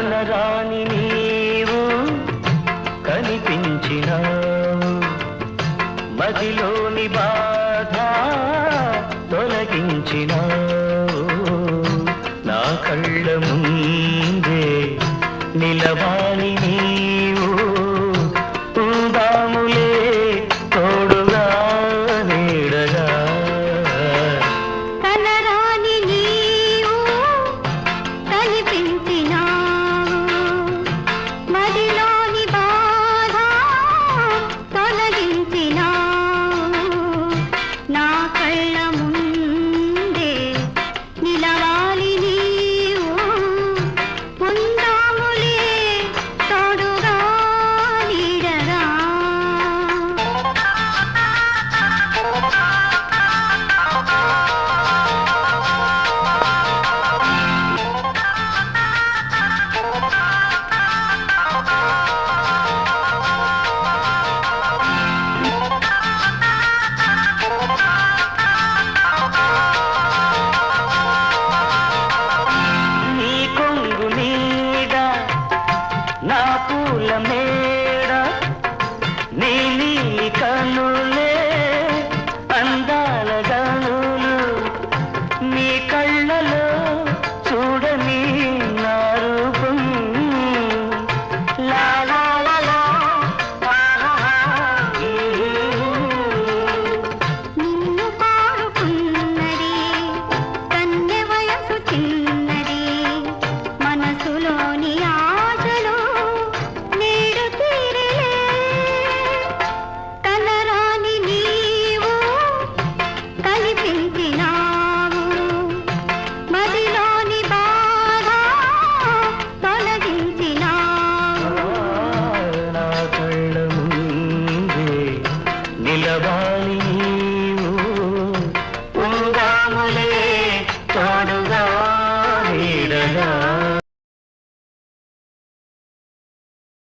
కలరాని నీవు కనిపించిన మదిలోని బాధ తొలగించిన నా కళ్ళ ముందే నిలవాలి నీ పూల మేడ నీలి కనులే అందాల గనులు మీ కళ్ళలో Saga.